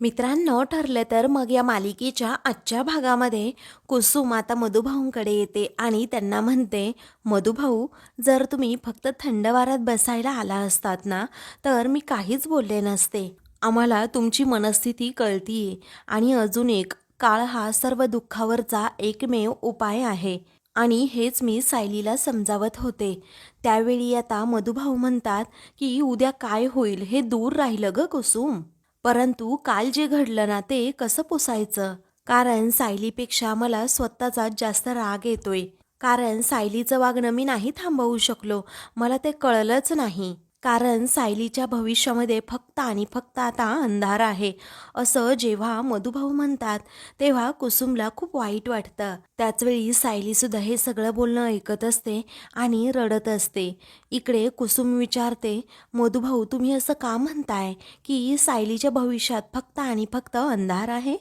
मित्रांनो ठरलं तर मग या मालिकेच्या आजच्या भागामध्ये कुसुम आता मधुभाऊंकडे येते आणि त्यांना म्हणते मधुभाऊ जर तुम्ही फक्त थंड वाऱ्यात बसायला आला असतात ना तर मी काहीच बोलले नसते. आम्हाला तुमची मनस्थिती कळतीये आणि अजून एक काळ हा सर्व दुःखावरचा एकमेव उपाय आहे. आणि हेच मी सायलीला समजावत होते. त्यावेळी आता मधुभाऊ म्हणतात की उद्या काय होईल हे दूर राहिलं ग कुसुम. परंतु काल जे घडलं ना ते कसं पुसायचं? कारण सायलीपेक्षा मला स्वतःचाच जास्त राग येतोय. कारण सायलीचं वागणं मी नाही थांबवू शकलो. मला ते कळलंच नाही. कारण सायलीच्या भविष्यामध्ये फक्त आणि फक्त आता अंधार आहे. असं जेव्हा मधुभाऊ म्हणतात तेव्हा कुसुमला खूप वाईट वाटतं. त्याचवेळी सायलीसुद्धा हे सगळं बोलणं ऐकत असते आणि रडत असते. इकडे कुसुम विचारते मधुभाऊ तुम्ही असं का म्हणताय की सायलीच्या भविष्यात फक्त आणि फक्त अंधार आहे?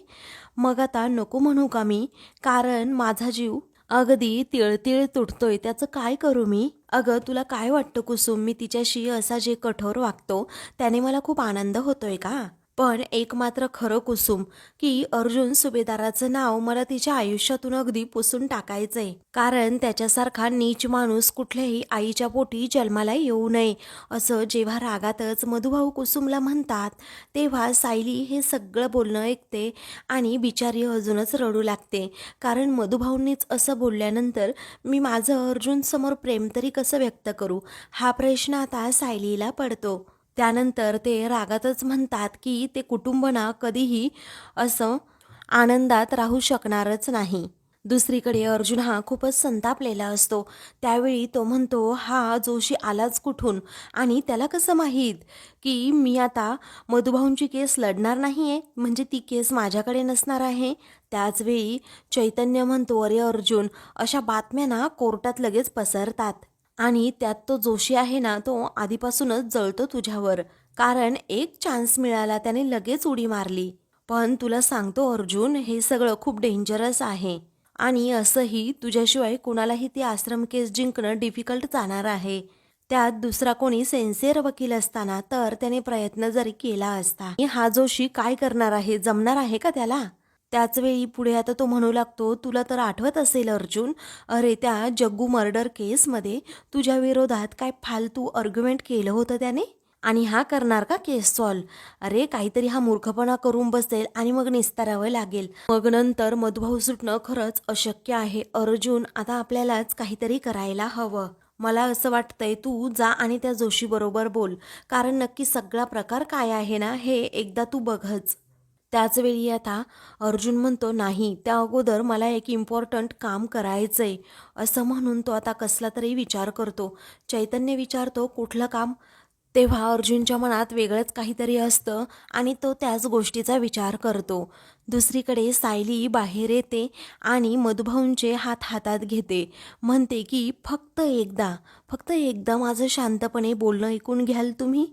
मग आता नको म्हणू का मी? कारण माझा जीव अगदी तिळतिळ तुटतोय. त्याचं काय करू मी? अगं तुला काय वाटतं कुसुम? मी तिच्याशी असा जे कठोर वागतो त्याने मला खूप आनंद होतोय का? पण एक मात्र खरं कुसुम की अर्जुन सुभेदाराचं नाव मला तिच्या आयुष्यातून अगदी पुसून टाकायचंय. कारण त्याच्यासारखा नीच माणूस कुठल्याही आईच्या पोटी जन्माला येऊ नये असं जेव्हा रागातच मधुभाऊ कुसुमला म्हणतात तेव्हा सायली हे सगळं बोलणं ऐकते आणि बिचारी अजूनच रडू लागते. कारण मधुभाऊंनीच असं बोलल्यानंतर मी माझं अर्जुन समोर प्रेम तरी कसं व्यक्त करू? हा प्रश्न आता सायलीला पडतो. त्यानंतर ते रागातच म्हणतात की ते कुटुंब ना कधीही असं आनंदात राहू शकणारच नाही. दुसरीकडे अर्जुन हा खूपच संतापलेला असतो. त्यावेळी तो म्हणतो हा जोशी आलाच कुठून? आणि त्याला कसं माहीत की मी आता मधुभाऊंची केस लढणार नाही आहे म्हणजे ती केस माझ्याकडे नसणार आहे? त्याचवेळी चैतन्य म्हणतो अरे अर्जुन अशा बातम्या ना कोर्टात लगेच पसरतात. आणि त्यात तो जोशी आहे ना तो आधीपासूनच जळतो तुझ्यावर. कारण एक चान्स मिळाला त्याने लगेच उडी मारली. पण तुला सांगतो अर्जुन हे सगळं खूप डेंजरस आहे. आणि असंही तुझ्याशिवाय कुणालाही ती आश्रम केस जिंकणं डिफिकल्ट जाणार आहे. त्यात दुसरा कोणी सेन्सिअर वकील असताना तर त्याने प्रयत्न जरी केला असता हा जोशी काय करणार आहे? जमणार आहे का त्याला? त्याच वेळी पुढे आता तो म्हणू लागतो तुला तर आठवत असेल अर्जुन अरे त्या जग्गू मर्डर केसमध्ये तुझ्या विरोधात काय फालतू अर्ग्युमेंट केलं होतं त्याने? आणि हा करणार का केस सॉल्व? अरे काहीतरी हा मूर्खपणा करून बसेल आणि मग निस्तारावं लागेल. मग नंतर मधुभाऊ सुटणं खरंच अशक्य आहे. अर्जुन आता आपल्यालाच काहीतरी करायला हवं. मला असं वाटतंय तू जा आणि त्या जोशीबरोबर बोल. कारण नक्की सगळा प्रकार काय आहे ना हे एकदा तू बघच. त्याचवेळी आता अर्जुन म्हणतो नाही त्या अगोदर मला एक इम्पॉर्टंट काम करायचं आहे असं म्हणून तो आता कसला तरी विचार करतो. चैतन्य विचारतो कुठलं काम? तेव्हा अर्जुनच्या मनात वेगळंच काहीतरी असतं आणि तो त्याच गोष्टीचा विचार करतो. दुसरीकडे सायली बाहेर येते आणि मधुभाऊंचे हात हातात घेते. म्हणते की फक्त एकदा फक्त एकदा माझं शांतपणे बोलणं ऐकून घ्याल तुम्ही?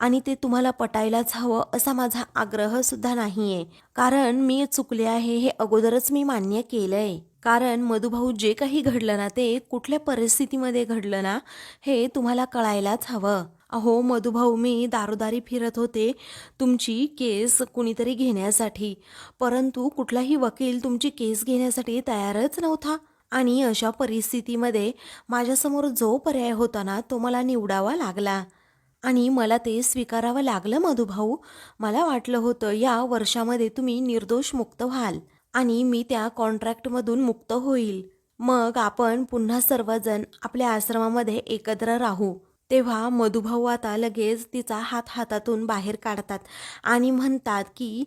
आणि ते तुम्हाला पटायलाच हवं असा माझा आग्रहसुद्धा नाही आहे कारण मी चुकले आहे हे अगोदरच मी मान्य केलं आहे कारण मधुभाऊ जे काही घडलं ना ते कुठल्या परिस्थितीमध्ये घडलं ना हे तुम्हाला कळायलाच हवं. अहो मधुभाऊ मी दारोदारी फिरत होते तुमची केस कुणीतरी घेण्यासाठी. परंतु कुठलाही वकील तुमची केस घेण्यासाठी तयारच नव्हता. आणि अशा परिस्थितीमध्ये माझ्यासमोर जो पर्याय होता ना तो मला निवडावा लागला. आणि मला ते स्वीकारावं लागलं मधुभाऊ. मला वाटलं होतं या वर्षामध्ये तुम्ही निर्दोष मुक्त व्हाल आणि मी त्या कॉन्ट्रॅक्टमधून मुक्त होईल. मग आपण पुन्हा सर्वजण आपल्या आश्रमामध्ये एकत्र राहू. तेव्हा मधुभाऊ आता लगेच तिचा हात हातातून बाहेर काढतात आणि म्हणतात की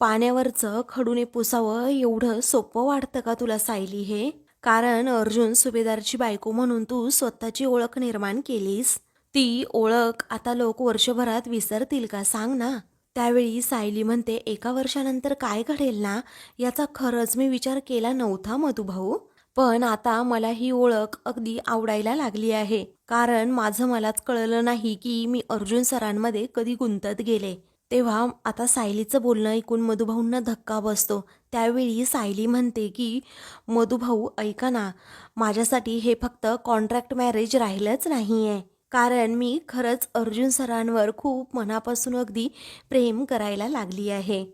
पाण्यावरचं खडूने पुसावं एवढं सोपं वाटतं का तुला सायली हे? कारण अर्जुन सुभेदारची बायको म्हणून तू स्वतःची ओळख निर्माण केलीस. ती ओळख आता लोक वर्षभरात विसरतील का? सांग ना. त्यावेळी सायली म्हणते एका वर्षानंतर काय घडेल ना? याचा खरंच मी विचार केला नव्हता मधुभाऊ. पण आता मला ही ओळख अगदी आवडायला लागली आहे. कारण माझं मलाच कळलं नाही की मी अर्जुन सरांमध्ये कधी गुंतत गेले. तेव्हा आता सायलीचं बोलणं ऐकून मधुभाऊंना धक्का बसतो. त्यावेळी सायली म्हणते की मधुभाऊ ऐका ना. माझ्यासाठी हे फक्त कॉन्ट्रॅक्ट मॅरेज राहिलंच नाही आहे कारण मी खरंच अर्जुन सरांवर खूप मनापासून अगदी प्रेम करायला लागली आहे.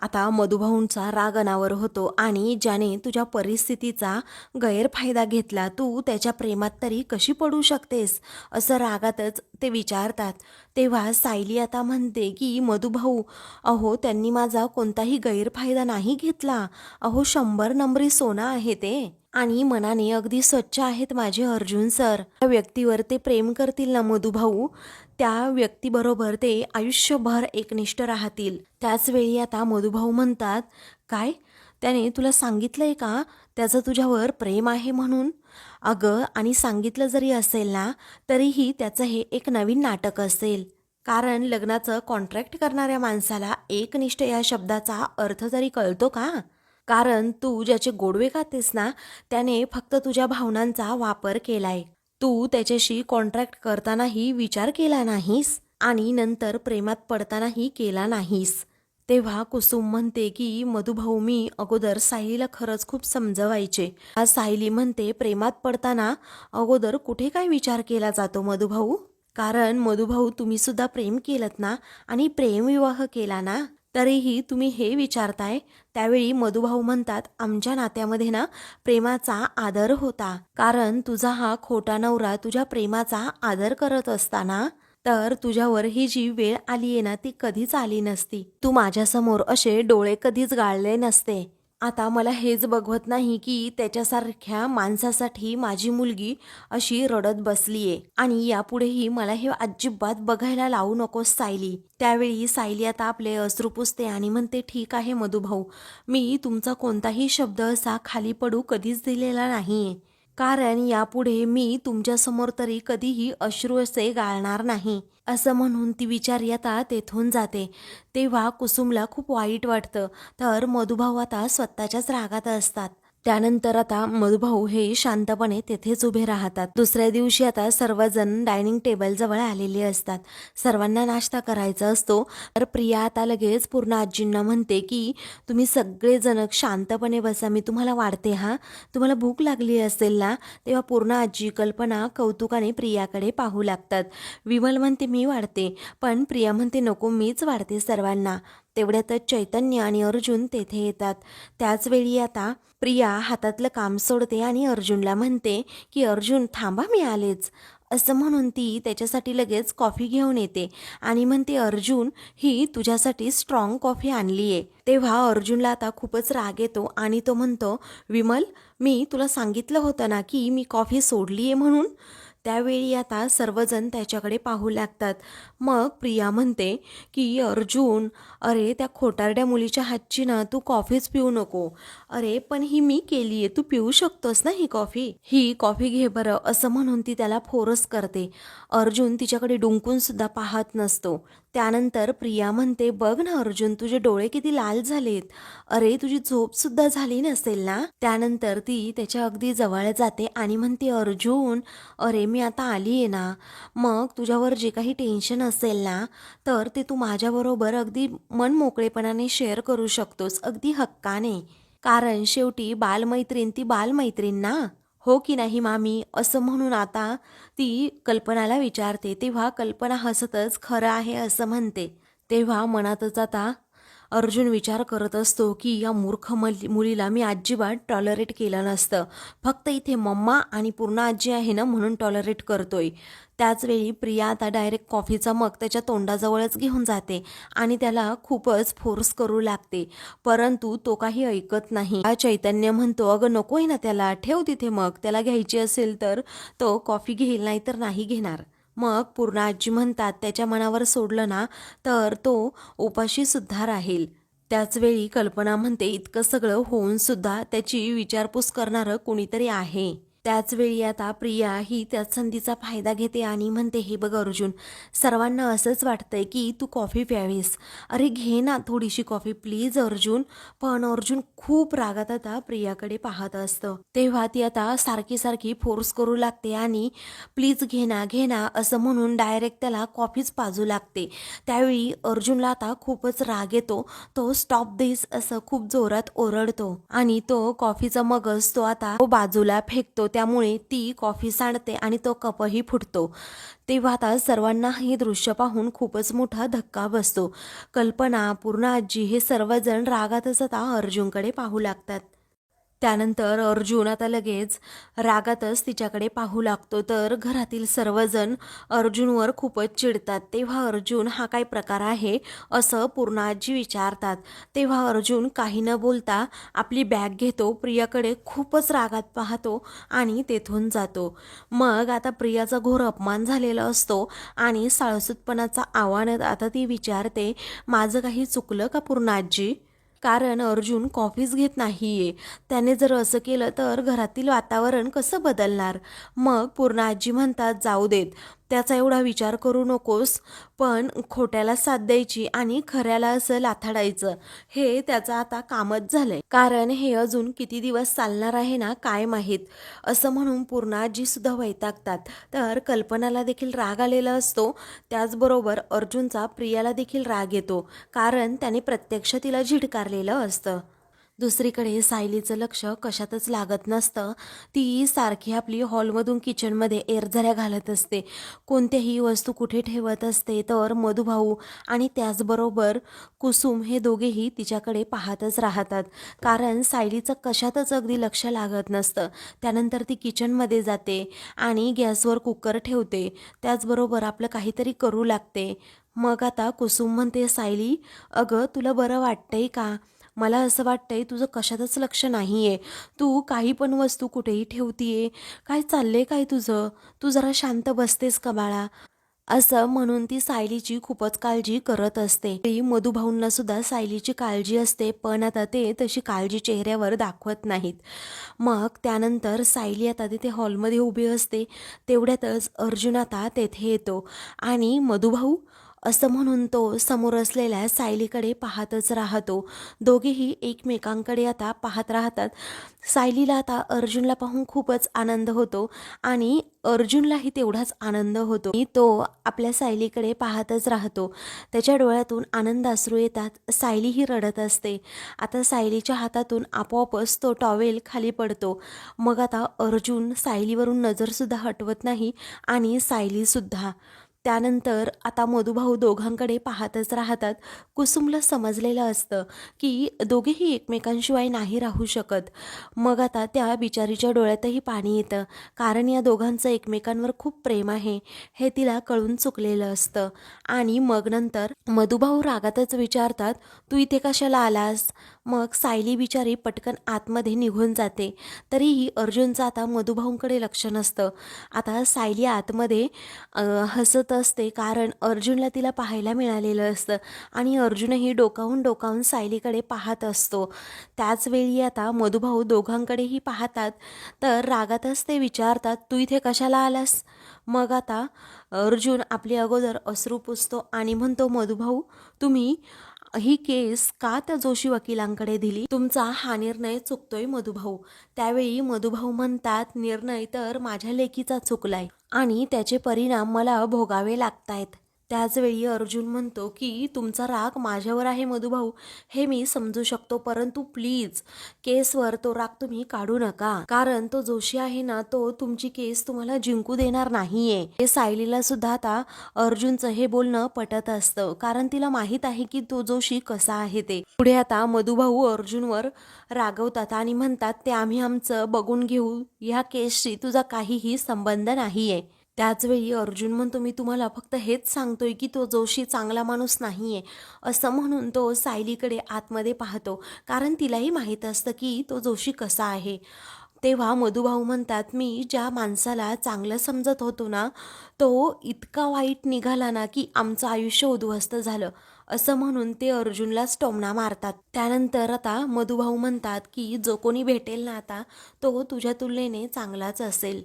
आता मधुभाऊंचा राग अनावर होतो आणि ज्याने तुझ्या परिस्थितीचा गैरफायदा घेतला तू त्याच्या प्रेमात तरी कशी पडू शकतेस? असं रागातच ते विचारतात. तेव्हा सायली आता म्हणते की मधुभाऊ अहो त्यांनी माझा कोणताही गैरफायदा नाही घेतला. अहो शंभर नंबरी सोना आहे ते. आणि मनाने अगदी स्वच्छ आहेत माझे अर्जुन सर. त्या व्यक्तीवर ते प्रेम करतील ना मधुभाऊ? त्या व्यक्तीबरोबर ते आयुष्यभर एकनिष्ठ राहतील. त्याचवेळी आता मधुभाऊ म्हणतात काय? त्याने तुला सांगितलंय का? त्याचं तुझ्यावर प्रेम आहे म्हणून? अगं आणि सांगितलं जरी असेल ना तरीही त्याचं हे एक नवीन नाटक असेल. कारण लग्नाचं कॉन्ट्रॅक्ट करणाऱ्या माणसाला एकनिष्ठ या शब्दाचा अर्थ जरी कळतो का? कारण तू ज्याचे गोडवे खातेस ना त्याने फक्त तुझ्या भावनांचा वापर केलाय. तू त्याच्याशी कॉन्ट्रॅक्ट करतानाही विचार केला नाहीस आणि नंतर प्रेमात पडतानाही केला नाहीस. तेव्हा कुसुम म्हणते की मधुभाऊ मी अगोदर सायलीला खरंच खूप समजवायचे. आज सायली म्हणते प्रेमात पडताना अगोदर कुठे काय विचार केला जातो मधुभाऊ? कारण मधुभाऊ तुम्ही सुद्धा प्रेम केलत ना आणि प्रेमविवाह केला ना. तरीही तुम्ही हे विचारताय त्यावेळी मधुभाऊ म्हणतात आमच्या नात्यामध्ये ना प्रेमाचा आदर होता. कारण तुझा हा खोटा नवरा तुझ्या प्रेमाचा आदर करत असताना तर तुझ्यावर ही जी वेळ आली आहे ना ती कधीच आली नसती. तू माझ्यासमोर असे डोळे कधीच गाळले नसते. आता मला हेच बघवत नाही की त्याच्यासारख्या माणसासाठी माझी मुलगी अशी रडत बसली आहे आणि यापुढेही मला हे अजिबात बघायला लावू नकोस सायली. त्यावेळी सायली आता आपले अश्रू पुसते आणि म्हणते ठीक आहे मधुभाऊ मी तुमचा कोणताही शब्द असा खाली पडू कधीच दिलेला नाहीये. कारण यापुढे मी तुमच्यासमोर तरी कधीही अश्रू असे गाळणार नाही. असं म्हणून ती विचार येता तेथून जाते. तेव्हा कुसुमला खूप वाईट वाटतं. तर मधुभाऊ आता स्वतःच्याच रागात असतात. त्यानंतर आता मधुभाऊ हे शांतपणे तेथेच उभे राहतात. दुसऱ्या दिवशी आता सर्वजण डायनिंग टेबल जवळ आलेले असतात. सर्वांना नाश्ता करायचा असतो. तर प्रिया आता लगेच पूर्ण आजींना म्हणते की तुम्ही सगळेजण शांतपणे बसा. मी तुम्हाला वाढते हा? तुम्हाला भूक लागली असेल ना? तेव्हा पूर्ण आजी कल्पना कौतुकाने प्रियाकडे पाहू लागतात. विमल म्हणते मी वाढते. पण प्रिया म्हणते नको मीच वाढते सर्वांना. तेवढ्यातच चैतन्य आणि अर्जुन तेथे येतात. त्याचवेळी आता प्रिया हातातलं काम सोडते आणि अर्जुनला म्हणते की अर्जुन थांबा मी आलेच. असं म्हणून ती त्याच्यासाठी लगेच कॉफी घेऊन येते आणि म्हणते अर्जुन ही तुझ्यासाठी स्ट्रॉंग कॉफी आणली आहे. तेव्हा अर्जुनला आता खूपच राग येतो आणि तो म्हणतो विमल मी तुला सांगितलं होतं ना की मी कॉफी सोडली आहे म्हणून? त्यावेळी आता सर्वजण त्याच्याकडे पाहू लागतात. मग प्रिया म्हणते की अर्जुन अरे त्या खोटारड्या मुलीच्या हातची ना तू कॉफीच पिऊ नको. अरे पण ही मी केली आहे तू पिऊ शकतोस ना ही कॉफी? ही कॉफी घे बरं असं म्हणून ती त्याला फोरस करते. अर्जुन तिच्याकडे डुंकून सुद्धा पाहत नसतो. त्यानंतर प्रिया म्हणते बघ ना अर्जुन तुझे डोळे किती लाल झालेत. अरे तुझी झोप सुद्धा झाली नसेल ना? त्यानंतर ती त्याच्या अगदी जवळ जाते आणि म्हणते अर्जुन अरे मी आता आली आहे ना. मग तुझ्यावर जे काही टेन्शन असेल ना तर ते तू माझ्याबरोबर अगदी मन मोकळेपणाने शेअर करू शकतोस. अगदी हक्काने. कारण शेवटी बालमैत्रीण ती बालमैत्रीण ना? हो की नाही मामी? असं म्हणून आता ती कल्पनाला विचारते तेव्हा कल्पना हसतच खरं आहे असं म्हणते. तेव्हा मनातच आता अर्जुन विचार करत असतो की या मूर्ख मल मुलीला मी अजिबात टॉलरेट केलं नसतं. फक्त इथे मम्मा आणि पूर्ण आजी आहे ना म्हणून टॉलरेट करतोय. त्याचवेळी प्रिया आता डायरेक्ट कॉफीचा मग त्याच्या तोंडाजवळच घेऊन जाते आणि त्याला खूपच फोर्स करू लागते. परंतु तो काही ऐकत नाही. हा चैतन्य म्हणतो अगं नकोय ना त्याला. ठेव तिथे मग. त्याला घ्यायची असेल तर तो कॉफी घेईल नाही तर नाही घेणार. मग पूर्ण आजी म्हणतात त्याच्या मनावर सोडलं ना तर तो उपाशी सुद्धा राहील. त्याचवेळी कल्पना म्हणते इतकं सगळं होऊन सुद्धा त्याची विचारपूस करणारं कुणीतरी आहे. त्याचवेळी आता प्रिया ही त्या संधीचा फायदा घेते आणि म्हणते हे बघ अर्जुन सर्वांना असंच वाटतंय की तू कॉफी प्यावीस. अरे घे ना थोडीशी कॉफी प्लीज अर्जुन. पण अर्जुन खूप रागात आता प्रियाकडे पाहत असतं. तेव्हा ती आता सारखी सारखी फोर्स करू लागते आणि प्लीज घेना घेना असं म्हणून डायरेक्ट त्याला कॉफीच पाजू लागते. त्यावेळी अर्जुनला आता खूपच राग येतो. तो स्टॉप दिस असं खूप जोरात ओरडतो आणि तो कॉफीचा मगच तो आता. तो बाजूला फेकतो त्यामुळे ती कॉफी सांडते आणि तो कपही फुटतो. तेव्हा आता सर्वांना हे दृश्य पाहून खूपच मोठा धक्का बसतो. कल्पना पूर्ण आजी हे सर्वजण रागातच आता अर्जुनकडे पाहू लागतात. त्यानंतर अर्जुन आता लगेच रागातच तिच्याकडे पाहू लागतो. तर घरातील सर्वजण अर्जुनवर खूपच चिडतात. तेव्हा अर्जुन हा काय प्रकार आहे? असं पूर्णाजी विचारतात. तेव्हा अर्जुन काही न बोलता आपली बॅग घेतो. प्रियाकडे खूपच रागात पाहतो आणि तेथून जातो. मग आता प्रियाचा घोर अपमान झालेला असतो आणि साळसूतपणाचा आव्हान आता ती विचारते माझं काही चुकलं का पूर्णाजी? कारण अर्जुन कॉफीच घेत नाहीये. त्याने जर असं केलं तर घरातील वातावरण कसं बदलणार? मग पूर्ण आजी म्हणतात जाऊ देत. त्याचा एवढा विचार करू नकोस पण खोट्याला साथ द्यायची आणि खऱ्याला असं लाथाडायचं हे त्याचं आता कामच झालंय. कारण हे अजून किती दिवस चालणार आहे ना काय माहीत? असं म्हणून पूर्ण सुद्धा वैतागतात. तर कल्पनाला देखील राग आलेला असतो. त्याचबरोबर अर्जुनचा प्रियाला देखील राग येतो. कारण त्याने प्रत्यक्ष तिला झिडकारलेलं असतं. दुसरीकडे सायलीचं लक्ष कशातच लागत नसतं. ती सारखी आपली हॉलमधून किचनमध्ये एरझऱ्या घालत असते. कोणत्याही वस्तू कुठे ठेवत असते तर मधुभाऊ आणि त्याचबरोबर कुसुम हे दोघेही तिच्याकडे पाहतच राहतात. कारण सायलीचं कशातच अगदी लक्ष लागत नसतं. त्यानंतर ती किचनमध्ये जाते आणि गॅसवर कुकर ठेवते. त्याचबरोबर आपलं काहीतरी करू लागते. मग आता कुसुम म्हणते सायली अगं तुला बरं वाटतंय का? मला असं वाटतंय तुझं कशातच लक्ष नाही आहे तू काही पण वस्तू कुठेही ठेवतीये. काय चाललंय काय तुझं? तू जरा शांत बसतेस का बाळा? असं म्हणून ती सायलीची खूपच काळजी करत असते. ती मधुभाऊंना सुद्धा सायलीची काळजी असते पण आता ते तशी काळजी चेहऱ्यावर दाखवत नाहीत. मग त्यानंतर सायली आता तिथे हॉलमध्ये उभी असते. तेवढ्यातच अर्जुन आता तेथे येतो. आणि मधुभाऊ असं म्हणून तो समोर असलेल्या सायलीकडे पाहतच राहतो. दोघेही एकमेकांकडे आता पाहत राहतात. सायलीला आता अर्जुनला पाहून खूपच आनंद होतो आणि अर्जुनलाही तेवढाच आनंद होतो. तो आपल्या सायलीकडे पाहतच राहतो. त्याच्या डोळ्यातून आनंद अश्रू येतात. सायलीही रडत असते. आता सायलीच्या हातातून आपोआपच तो टॉवेल खाली पडतो. मग आता अर्जुन सायलीवरून नजरसुद्धा हटवत नाही आणि सायलीसुद्धा त्यानंतर आता मधुभाऊ दोघांकडे पाहतच राहतात. कुसुमला समजलेलं असतं की दोघेही एकमेकांशिवाय नाही राहू शकत. मग आता त्या बिचारीच्या डोळ्यातही पाणी येतं. कारण या दोघांचं एकमेकांवर खूप प्रेम आहे. हे तिला कळून चुकलेलं असतं. आणि मग नंतर मधुभाऊ रागातच विचारतात तू इथे कशाला आलास? मग सायली बिचारी पटकन आतमध्ये निघून जाते. तरीही अर्जुनचं आता मधुभाऊंकडे लक्ष नसतं. आता सायली आतमध्ये हसत असते कारण अर्जुनला तिला पाहायला मिळालेलं असतं आणि अर्जुनही डोकावून डोकावून सायलीकडे पाहत असतो. त्याचवेळी आता मधुभाऊ दोघांकडेही पाहतात. तर रागातच ते विचारतात तू इथे कशाला आलास? मग आता अर्जुन आपली अगोदर अश्रू पुसतो आणि म्हणतो मधुभाऊ तुम्ही ही केस का त्या जोशी वकिलांकडे दिली? तुमचा हा निर्णय चुकतोय मधुभाऊ. त्यावेळी मधुभाऊ म्हणतात निर्णय तर माझ्या लेकीचा चुकलाय आणि त्याचे परिणाम मला भोगावे लागतायत. त्याचवेळी अर्जुन म्हणतो की तुमचा राग माझ्यावर आहे मधुभाऊ. हे मी समजू शकतो परंतु प्लीज केसवर तो राग तुम्ही काढू नका. कारण तो जोशी आहे ना तो तुमची केस तुम्हाला जिंकू देणार नाहीये. हे सायलीला सुद्धा आता अर्जुनचं हे बोलणं पटत असतं. कारण तिला माहीत आहे की तो जोशी कसा आहे ते. पुढे आता मधुभाऊ अर्जुनवर रागवतात आणि म्हणतात ते आम्ही आमचं बघून घेऊ. ह्या केसशी तुझा काहीही संबंध नाहीये. त्याचवेळी अर्जुन म्हणतो मी तुम्हाला फक्त हेच सांगतोय की तो जोशी चांगला माणूस नाही आहे असं म्हणून तो सायलीकडे आतमध्ये पाहतो. कारण तिलाही माहीत असतं की तो जोशी कसा आहे. तेव्हा मधुभाऊ म्हणतात मी ज्या माणसाला चांगलं समजत होतो ना तो इतका वाईट निघाला ना की आमचं आयुष्य उद्ध्वस्त झालं. असं म्हणून ते अर्जुनलाच टोमणा मारतात. त्यानंतर आता मधुभाऊ म्हणतात की जो कोणी भेटेल ना आता तो तुझ्या तुलनेने चांगलाच असेल.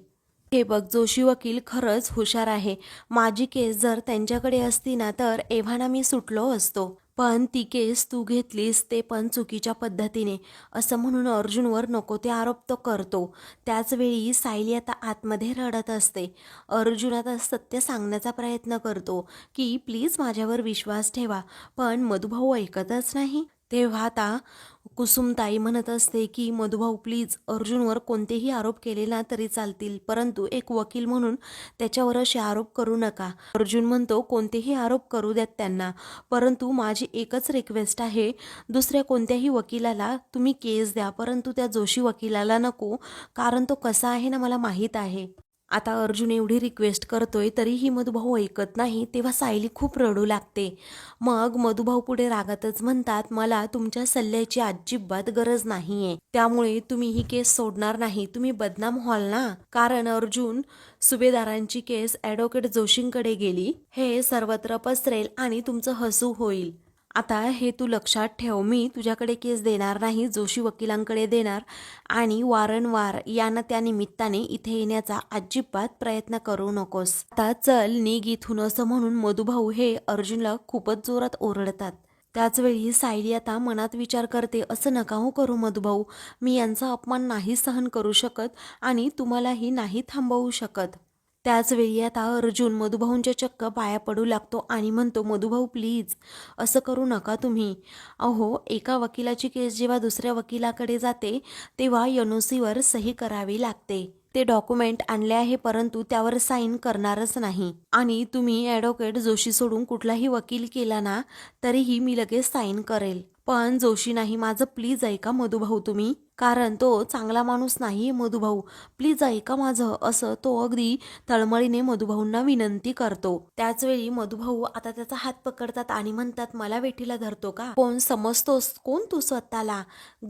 हे बघ जोशी वकील खरंच हुशार आहे. माझी केस जर त्यांच्याकडे असती ना तर एव्हाना मी सुटलो असतो. पण ती केस तू घेतलीस ते पण चुकीच्या पद्धतीने. असं म्हणून अर्जुनवर नको ते आरोप तो करतो. त्याचवेळी सायली आता आतमध्ये रडत असते. अर्जुन आता सत्य सांगण्याचा प्रयत्न करतो की प्लीज माझ्यावर विश्वास ठेवा पण मधुभाऊ ऐकतच नाही. तेव्हा आता कुसुमताई म्हणत असते की मधुभाऊ प्लीज अर्जुनवर कोणतेही आरोप केले ना तरी चालतील परंतु एक वकील म्हणून त्याच्यावर असे आरोप करू नका. अर्जुन म्हणतो कोणतेही आरोप करू द्यात त्यांना परंतु माझी एकच रिक्वेस्ट आहे दुसऱ्या कोणत्याही वकिलाला तुम्ही केस द्या परंतु त्या जोशी वकिलाला नको कारण तो कसा आहे ना मला माहीत आहे. आता अर्जुन एवढी रिक्वेस्ट करतोय तरीही मधुभाऊ ऐकत नाही तेव्हा सायली खूप रडू लागते. मग मधुभाऊ पुढे रागातच म्हणतात मला तुमच्या सल्ल्याची अजिबात गरज नाहीये. त्यामुळे तुम्ही ही केस सोडणार नाही. तुम्ही बदनाम व्हाल ना. कारण अर्जुन सुभेदारांची केस ॲडव्होकेट जोशींकडे गेली. हे सर्वत्र पसरेल आणि तुमचं हसू होईल. आता हे तू लक्षात ठेव मी तुझ्याकडे केस देणार नाही जोशी वकिलांकडे देणार. आणि वारंवार यानं त्या निमित्ताने इथे येण्याचा अजिबात प्रयत्न करू नकोस. आता चल निघ इथून असं म्हणून मधुभाऊ हे अर्जुनला खूपच जोरात ओरडतात. त्याचवेळी सायली आता मनात विचार करते असं नका हो करू मधुभाऊ. मी यांचा अपमान नाही सहन करू शकत आणि तुम्हालाही नाही थांबवू शकत. त्याचवेळी आता अर्जुन मधुभाऊंच्या चक्क पाया पडू लागतो आणि म्हणतो मधुभाऊ प्लीज असं करू नका तुम्ही. अहो एका वकिलाची केस जेव्हा दुसऱ्या वकिलाकडे जाते तेव्हा एनओसीवर सही करावी लागते. ते डॉक्युमेंट आणले आहे परंतु त्यावर साईन करणारच नाही. आणि तुम्ही ॲडव्होकेट जोशी सोडून कुठलाही वकील केला ना तरीही मी लगेच साईन करेल. पण जोशी नाही माझं प्लीज ऐका मधुभाऊ तुम्ही. कारण तो चांगला माणूस नाही मधुभाऊ. प्लीज ऐका माझं असं तो अगदी तळमळीने मधुभाऊंना विनंती करतो. त्याचवेळी मधुभाऊ आता त्याचा हात पकडतात आणि म्हणतात मला वेठीला धरतो का? कोण समजतोस? कोण तू स्वतःला?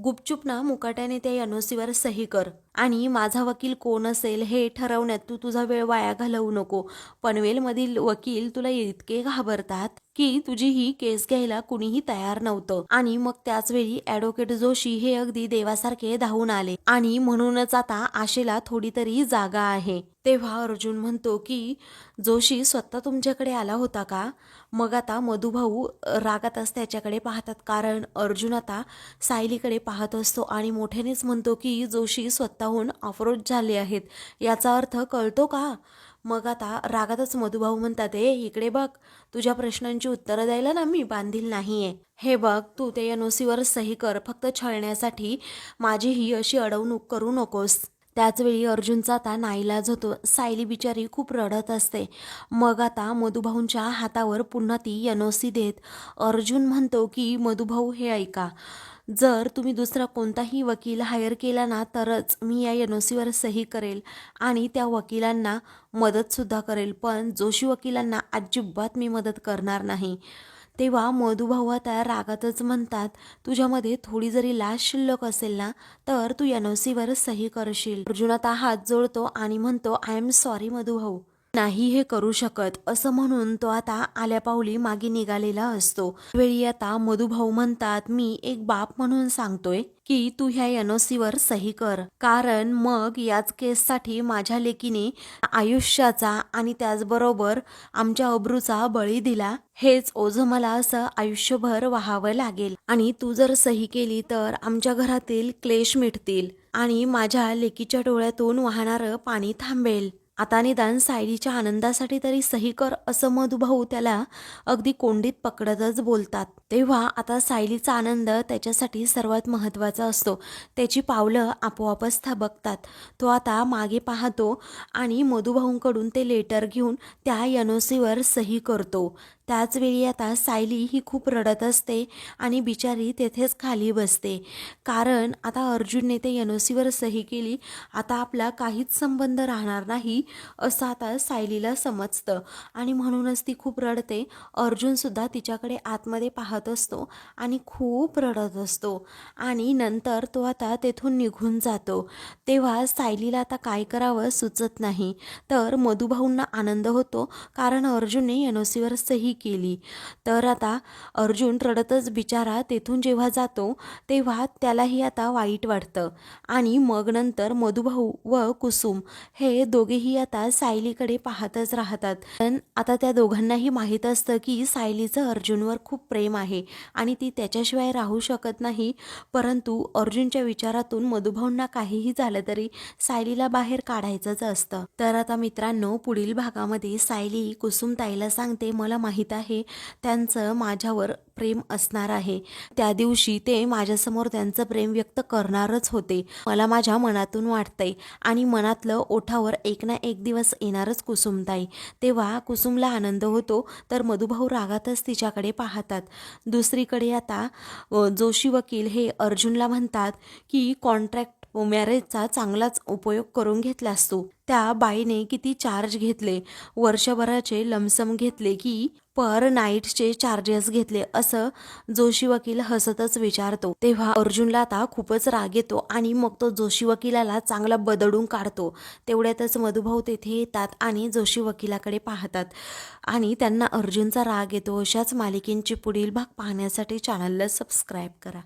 गुपचूप ना मुकाट्याने त्या एनओसीवर सही कर. आणि माझा वकील कोण असेल हे ठरवण्यात तू तुझा वेळ वाया घालवू नको. पनवेलमधील वकील तुला इतके घाबरतात की तुझी ही केस घ्यायला कुणीही तयार नव्हतं. आणि मग त्याच वेळी ॲडव्होकेट जोशी हे अगदी देवासारखे धावून आले. आणि म्हणूनच आता आशेला थोडी तरी जागा आहे. तेव्हा अर्जुन म्हणतो की जोशी स्वतः तुमच्याकडे आला होता का? मग आता मधुभाऊ रागातच त्याच्याकडे पाहतात कारण अर्जुन आता सायलीकडे पाहत असतो आणि मोठ्यानेच म्हणतो की जोशी स्वतःहून अप्रोच झाले आहेत. याचा अर्थ कळतो का? मग आता रागातच मधुभाऊ म्हणतात ए इकडे बघ. तुझ्या प्रश्नांची उत्तरं द्यायला ना मी बांधील नाहीये. हे बघ तू ते एनओसीवर सही कर. फक्त छळण्यासाठी माझी ही अशी अडवणूक करू नकोस. त्याचवेळी अर्जुनचा आता नाईलाज होतो. सायली बिचारी खूप रडत असते. मग आता मधुभाऊंच्या हातावर पुन्हा ती एनओसी देत अर्जुन म्हणतो की मधुभाऊ हे ऐका. जर तुम्ही दुसरा कोणताही वकील हायर केला ना तरच मी या एन ओ सीवर सही करेल आणि त्या वकिलांना मदतसुद्धा करेल. पण जोशी वकिलांना अजिबात मी मदत करणार नाही. तेव्हा मधुभाऊ आता रागातच म्हणतात तुझ्यामध्ये थोडी जरी लाज शिल्लक असेल ना तर तू एन ओ सही करशील. अर्जुन आता हात जोडतो आणि म्हणतो आय एम सॉरी मधुभाऊ. नाही हे करू शकत असं म्हणून तो आता आल्यापावली मागे निघालेला असतो. वेळी आता मधुभाऊ म्हणतात मी एक बाप म्हणून सांगतोय की तू ह्या एनओसीवर सही कर. कारण मग याच केससाठी माझ्या लेकीने आयुष्याचा आणि त्याचबरोबर आमच्या अब्रूचा बळी दिला. हेच ओझं मला असं आयुष्यभर व्हावं लागेल. आणि तू जर सही केली तर आमच्या घरातील क्लेश मिटतील आणि माझ्या लेकीच्या डोळ्यातून वाहणारं पाणी थांबेल. आता निदान सायलीच्या आनंदासाठी तरी सही कर असं मधुभाऊ त्याला अगदी कोंडीत पकडतच बोलतात. तेव्हा आता सायलीचा आनंद त्याच्यासाठी सर्वात महत्त्वाचा असतो. त्याची पावलं आपोआपच थबकतात. तो आता मागे पाहतो आणि मधुभाऊंकडून ते लेटर घेऊन त्या एनओसीवर सही करतो. त्याचवेळी आता सायली ही खूप रडत असते आणि बिचारी तेथेच खाली बसते. कारण आता अर्जुनने ते एन ओ सीवर सही केली. आता आपला काहीच संबंध राहणार नाही असं आता सायलीला समजतं. आणि म्हणूनच ती खूप रडते. अर्जुनसुद्धा तिच्याकडे आतमध्ये पाहत असतो आणि खूप रडत असतो. आणि नंतर तो आता तेथून निघून जातो. तेव्हा सायलीला आता काय करावं सुचत नाही. तर मधुभाऊंना आनंद होतो कारण अर्जुनने एन ओ सीवर सही केली. तर आता अर्जुन रडतच बिचारा तेथून जेव्हा जातो तेव्हा त्यालाही आता वाईट वाटतं. आणि मग नंतर मधुभाऊ व कुसुम हे दोघेही आता सायलीकडे पाहतच राहतात. पण आता त्या दोघांनाही माहीत असतं की सायलीचं अर्जुनवर खूप प्रेम आहे. आहे. आणि ती त्याच्याशिवाय राहू शकत नाही. परंतु अर्जुनच्या विचारातून मधुभाऊंना काहीही झालं तरी सायलीला बाहेर काढायचंच असतं. तर आता मित्रांनो पुढील भागामध्ये सायली कुसुमताईला सांगते मला माहीत आहे त्यांचं माझ्यावर प्रेम असणार आहे. त्या दिवशी ते माझ्यासमोर त्यांचं प्रेम व्यक्त करणारच होते. मला माझ्या मनातून वाटतंय आणि मनातलं ओठावर एक ना एक दिवस येणारच कुसुमताई. तेव्हा कुसुमला आनंद होतो तर मधुभाऊ रागातच तिच्याकडे पाहतात. दुसरीकडे आता जोशी वकील हे अर्जुनला म्हणतात की कॉन्ट्रॅक्ट मॅरेजचा चांगलाच उपयोग करून घेतलास तू त्या बाईने किती चार्ज घेतले? वर्षभराचे लमसम घेतले की पर नाईटचे चार्जेस घेतले असं जोशी वकील हसतच विचारतो. तेव्हा अर्जुनला आता खूपच राग येतो आणि मग तो जोशी वकिलाला चांगला बदडून काढतो. तेवढ्यातच मधुभाऊ तेथे येतात आणि जोशी वकिलाकडे पाहतात. आणि त्यांना अर्जुनचा राग येतो अशाच मालिकेंची पुढील भाग पाहण्यासाठी चॅनलला सबस्क्राईब करा.